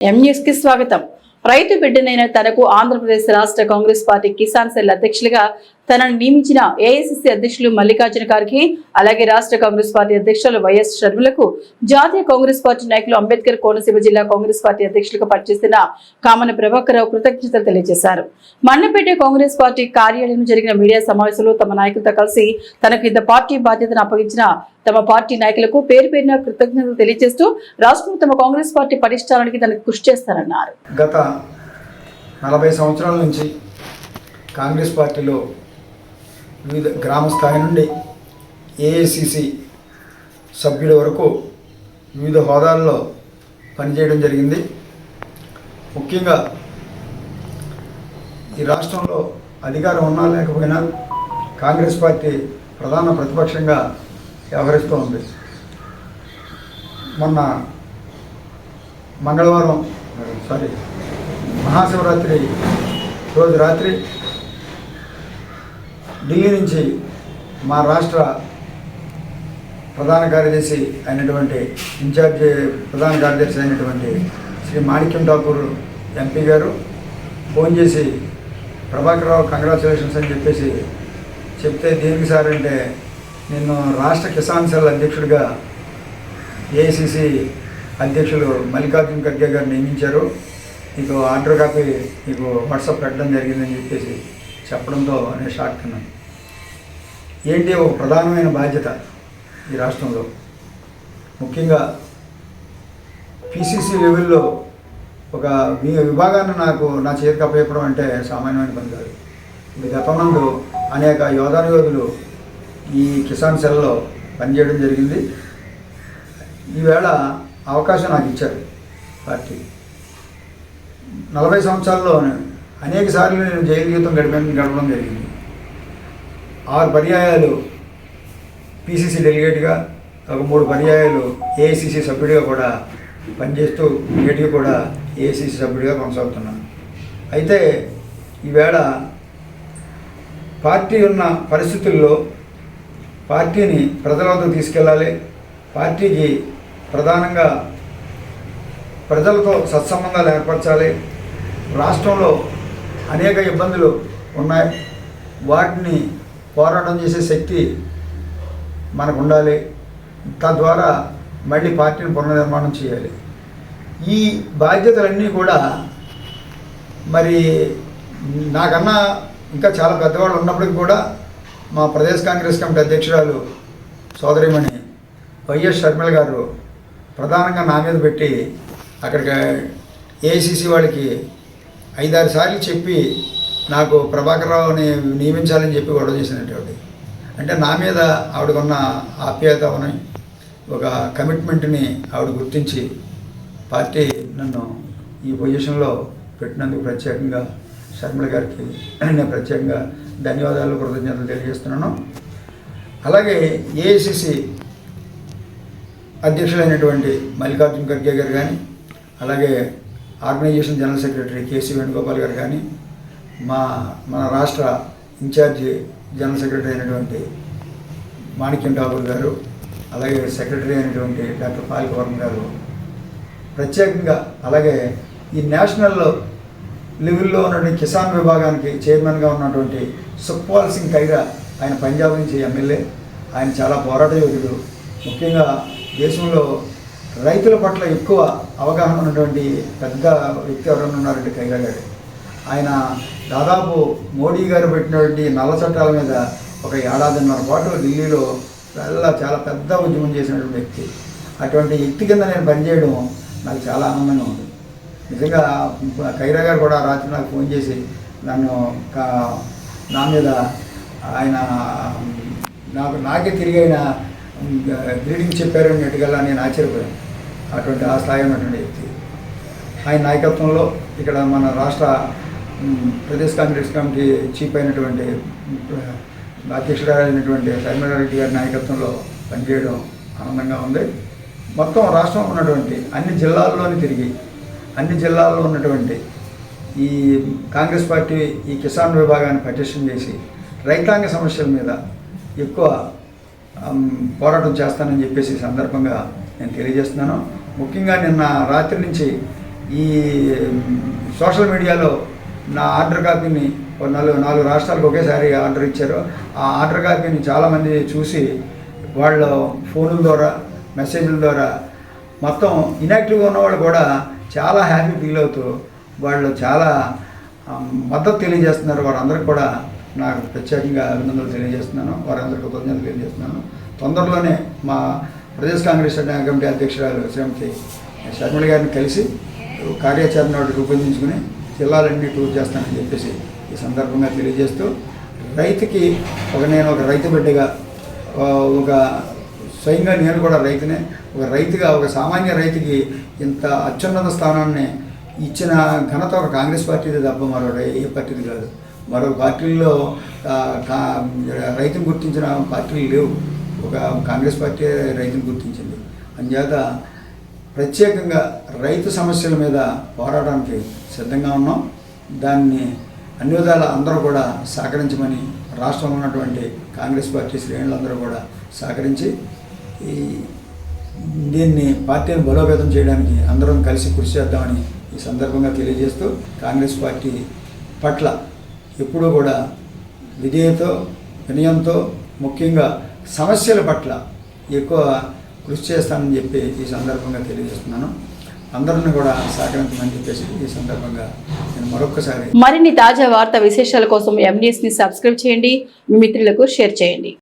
M News స్వాగతం. రైతు బిడ్డనైన తనకు ఆంధ్రప్రదేశ్ రాష్ట్ర కాంగ్రెస్ పార్టీ కిసాన్ సెల్ అధ్యక్షులుగా తనను నియమించిన ఏఐసిసి అధ్యక్షులు మల్లికార్జున ఖార్గే అలాగే రాష్ట్ర కాంగ్రెస్ పార్టీ అధ్యక్షులు వైఎస్ షర్మిలకు జాతీయ కాంగ్రెస్ పార్టీ నాయకులు అంబేద్కర్ కోనసీమ జిల్లా కాంగ్రెస్ పార్టీ అధ్యక్షులుగా పనిచేస్తున్న కామన ప్రభాకర్రావు కృతజ్ఞతలు తెలియజేశారు. మన్నపేట కాంగ్రెస్ పార్టీ కార్యాలయం జరిగిన మీడియా సమావేశంలో తమ నాయకులతో కలిసి తనకు ఇంత పార్టీ బాధ్యతను అప్పగించిన తమ పార్టీ నాయకులకు పేరు పేరున కృతజ్ఞతలు తెలియజేస్తూ రాష్ట్రంలో తమ కాంగ్రెస్ పార్టీ పరిష్కారానికి తనకు కృషి చేస్తారన్నారు. గత నలభై సంవత్సరాల నుంచి కాంగ్రెస్ పార్టీలో వివిధ గ్రామ స్థాయి నుండి ఏఐసిసి సభ్యుడి వరకు వివిధ హోదాల్లో పనిచేయడం జరిగింది. ముఖ్యంగా ఈ రాష్ట్రంలో అధికారం ఉన్నా లేకపోయినా కాంగ్రెస్ పార్టీ ప్రధాన ప్రతిపక్షంగా వ్యవహరిస్తూ ఉంది. మొన్న మంగళవారం సారీ మహాశివరాత్రి రోజు రాత్రి ఢిల్లీ నుంచి మా రాష్ట్ర ప్రధాన కార్యదర్శి అయినటువంటి ఇన్ఛార్జ్ ప్రధాన కార్యదర్శి అయినటువంటి శ్రీ మాణిక్యం ఠాకూర్ ఎంపీ గారు ఫోన్ చేసి ప్రభాకర్ రావు కంగ్రాచులేషన్స్ అని చెప్పేసి చెప్తే దేనికి సార్ అంటే నిన్ను రాష్ట్ర కిసాన్ సెల్ అధ్యక్షుడిగా ఏఐసిసి అధ్యక్షులు మల్లికార్జున ఖర్గే గారు నియమించారు. మీకు ఆర్డర్ కాపీ మీకు వాట్సాప్ పెట్టడం జరిగిందని చెప్పేసి చెప్పడంతో నేను షాక్ తిన్నాను. ఏంటి ఒక ప్రధానమైన బాధ్యత ఈ రాష్ట్రంలో? ముఖ్యంగా పిసిసి లెవెల్లో ఒక మీ విభాగాన్ని నాకు నా చేతికి అప్పచెప్పడం అంటే సామాన్యమైన పని కాదు. ఇది గతంలో అనేక యోధాను యోధులు ఈ కిసాన్ సెల్లో పనిచేయడం జరిగింది. ఈవేళ అవకాశం నాకు ఇచ్చారు పార్టీ. నలభై సంవత్సరాల్లో అనేక సార్లు నేను జైలు జీవితం గడిపాను గడపడం జరిగింది. ఆరు పర్యాయాలు పిసిసి డెలిగేట్గా ఒక మూడు పర్యాయాలు ఏఐసిసి సభ్యుడిగా కూడా పనిచేస్తూ నేటికి కూడా ఏఐసిసి సభ్యుడిగా కొనసాగుతున్నాను. అయితే ఈవేళ పార్టీ ఉన్న పరిస్థితుల్లో పార్టీని ప్రజలతో తీసుకెళ్ళాలి. పార్టీకి ప్రధానంగా ప్రజలతో సత్సంబంధాలు ఏర్పరచాలి. రాష్ట్రంలో అనేక ఇబ్బందులు ఉన్నాయి. వాటిని పోరాటం చేసే శక్తి మనకు ఉండాలి తద్వారా మళ్ళీ పార్టీని పునర్నిర్మాణం చేయాలి. ఈ బాధ్యతలన్నీ కూడా మరి నాకన్నా ఇంకా చాలా పెద్దవాళ్ళు ఉన్నప్పటికీ కూడా మా ప్రదేశ్ కాంగ్రెస్ కమిటీ అధ్యక్షురాలు సోదరిమణి వైఎస్ షర్మిల గారు ప్రధానంగా నా మీద పెట్టి అక్కడికి ఏఐసిసి వాళ్ళకి ఐదారు సార్లు చెప్పి నాకు ప్రభాకర్ రావుని నియమించాలని చెప్పి గొడవ చేసినటువంటి అంటే నా మీద ఆవిడకున్న ఆప్యాయతని ఒక కమిట్మెంట్ని ఆవిడ గుర్తించి పార్టీ నన్ను ఈ పొజిషన్లో పెట్టినందుకు ప్రత్యేకంగా శర్మల గారికి నేను ప్రత్యేకంగా ధన్యవాదాలు కృతజ్ఞతలు తెలియజేస్తున్నాను. అలాగే ఏఐసిసి అధ్యక్షులైనటువంటి మల్లికార్జున ఖర్గే గారు కానీ అలాగే organization general secretary KC Venugopal గారు కానీ మా మన రాష్ట్ర ఇన్ఛార్జి జనరల్ సెక్రటరీ అయినటువంటి మాణిక్యం ఠాకూర్ గారు అలాగే సెక్రటరీ అయినటువంటి డాక్టర్ పాల్కవర్మ గారు ప్రత్యేకంగా అలాగే ఈ నేషనల్ లెవెల్లో ఉన్నటువంటి కిసాన్ విభాగానికి చైర్మన్గా ఉన్నటువంటి సుఖ్పాల్ సింగ్ ఖైరా ఆయన పంజాబ్ నుంచి ఎమ్మెల్యే. ఆయన చాలా పోరాట యోగుడు ముఖ్యంగా దేశంలో రైతుల పట్ల ఎక్కువ అవగాహన ఉన్నటువంటి పెద్ద వ్యక్తి ఎవరైనా ఉన్నారంటే ఖైరా గారు. ఆయన దాదాపు మోడీ గారు పెట్టినటువంటి నల్ల చట్టాల మీద ఒక ఏడాదిన్నర పాటు ఢిల్లీలో చాలా చాలా పెద్ద ఉద్యమం చేసినటువంటి వ్యక్తి. అటువంటి వ్యక్తి కింద నేను పనిచేయడం నాకు చాలా ఆనందంగా ఉంది. నిజంగా ఖైరా గారు కూడా రాత్రి నాకు ఫోన్ చేసి నన్ను కా- నా మీద ఆయన నాకు నాకే తిరిగైన ఆయన గ్రీటింగ్ చెప్పారు అన్నట్టుగా నేను ఆశ్చర్యపోయాను. అటువంటి ఆ స్థాయి ఉన్నటువంటి వ్యక్తి. ఆయన నాయకత్వంలో ఇక్కడ మన రాష్ట్ర ప్రదేశ్ కాంగ్రెస్ కమిటీ చీఫ్ అయినటువంటి అధ్యక్షుడైనటువంటి అధ్యక్షురాలైనటువంటి శర్మిలారెడ్డి గారి నాయకత్వంలో పనిచేయడం ఆనందంగా ఉంది. మొత్తం రాష్ట్రం ఉన్నటువంటి అన్ని జిల్లాల్లోని తిరిగి అన్ని జిల్లాల్లో ఉన్నటువంటి ఈ కాంగ్రెస్ పార్టీ ఈ కిసాన్ విభాగాన్ని పటిషన్ చేసి రైతాంగ సమస్యల మీద ఎక్కువ పోరాటం చేస్తానని చెప్పేసి సందర్భంగా నేను తెలియజేస్తున్నాను. ముఖ్యంగా నిన్న రాత్రి నుంచి ఈ సోషల్ మీడియాలో నా ఆర్డర్ కాపీని నాలుగు నాలుగు రాష్ట్రాలకు ఒకేసారి ఆర్డర్ ఇచ్చారు. ఆ ఆర్డర్ కాపీని చాలామంది చూసి వాళ్ళ ఫోనుల ద్వారా మెసేజ్ల ద్వారా మొత్తం ఇన్యాక్టివ్గా ఉన్నవాళ్ళు కూడా చాలా హ్యాపీ ఫీల్ అవుతూ వాళ్ళు చాలా మద్దతు తెలియజేస్తున్నారు. వారందరికీ కూడా నాకు ప్రత్యేకంగా అభినందనలు తెలియజేస్తున్నాను. వారందరికీ కృతజ్ఞతలు తెలియజేస్తున్నాను. తొందరలోనే మా ప్రదేశ్ కాంగ్రెస్ కమిటీ అధ్యక్షురాలు శ్రీమతి శర్మిల గారిని కలిసి కార్యాచరణ రూపొందించుకుని జిల్లాలన్నీ టూర్ చేస్తానని చెప్పేసి ఈ సందర్భంగా తెలియజేస్తూ రైతుకి ఒక నేను ఒక రైతు బిడ్డగా ఒక స్వయంగా నేను కూడా రైతునే ఒక రైతుగా ఒక సామాన్య రైతుకి ఇంత అత్యున్నత స్థానాన్ని ఇచ్చిన ఘనత ఒక కాంగ్రెస్ పార్టీది తప్ప మరో రై- ఏ పార్టీది కాదు. మరో పార్టీల్లో రైతును గుర్తించిన పార్టీలు లేవు. ఒక కాంగ్రెస్ పార్టీ రైతును గుర్తించింది. అందుచేత ప్రత్యేకంగా రైతు సమస్యల మీద పోరాటానికి సిద్ధంగా ఉన్నాం. దాన్ని అన్ని విధాల అందరూ కూడా సహకరించమని రాష్ట్రంలో ఉన్నటువంటి కాంగ్రెస్ పార్టీ శ్రేణులందరూ కూడా సహకరించి ఈ దీన్ని పార్టీని బలోపేతం చేయడానికి అందరం కలిసి కృషి చేద్దామని ఈ సందర్భంగా తెలియజేస్తూ కాంగ్రెస్ పార్టీ పట్ల ఎప్పుడూ కూడా విధేయతో వినయంతో ముఖ్యంగా సమస్యల పట్ల ఎక్కువ కృషి చేస్తానని చెప్పి ఈ సందర్భంగా తెలియజేస్తున్నాను. అందరిని కూడా సహకరించమని చెప్పేసి ఈ సందర్భంగా నేను మరొకసారి మరిన్ని తాజా వార్తా విశేషాల కోసం ఎంన్యూస్ సబ్స్క్రైబ్ చేయండి. మీ మిత్రులకు షేర్ చేయండి.